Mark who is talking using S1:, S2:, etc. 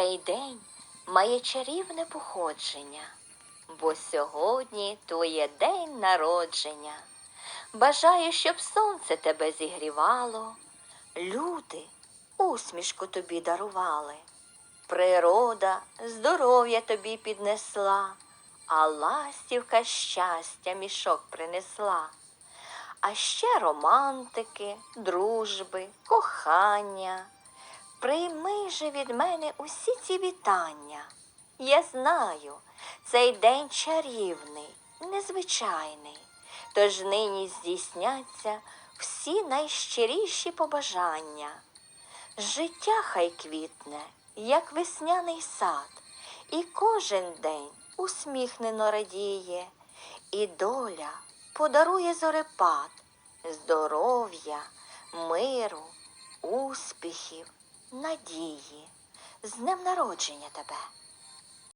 S1: Цей день має чарівне походження, бо сьогодні твоє день народження. Бажаю, щоб сонце тебе зігрівало, люди усмішку тобі дарували, природа здоров'я тобі піднесла, а ластівка щастя мішок принесла. А ще романтики, дружби, кохання. Прийми же від мене усі ці вітання. Я знаю, цей день чарівний, незвичайний, тож нині здійсняться всі найщиріші побажання. Життя хай квітне, як весняний сад, і кожен день усміхнено радіє, і доля подарує зорепад, здоров'я, миру, успіхів, надії. З днем народження тебе!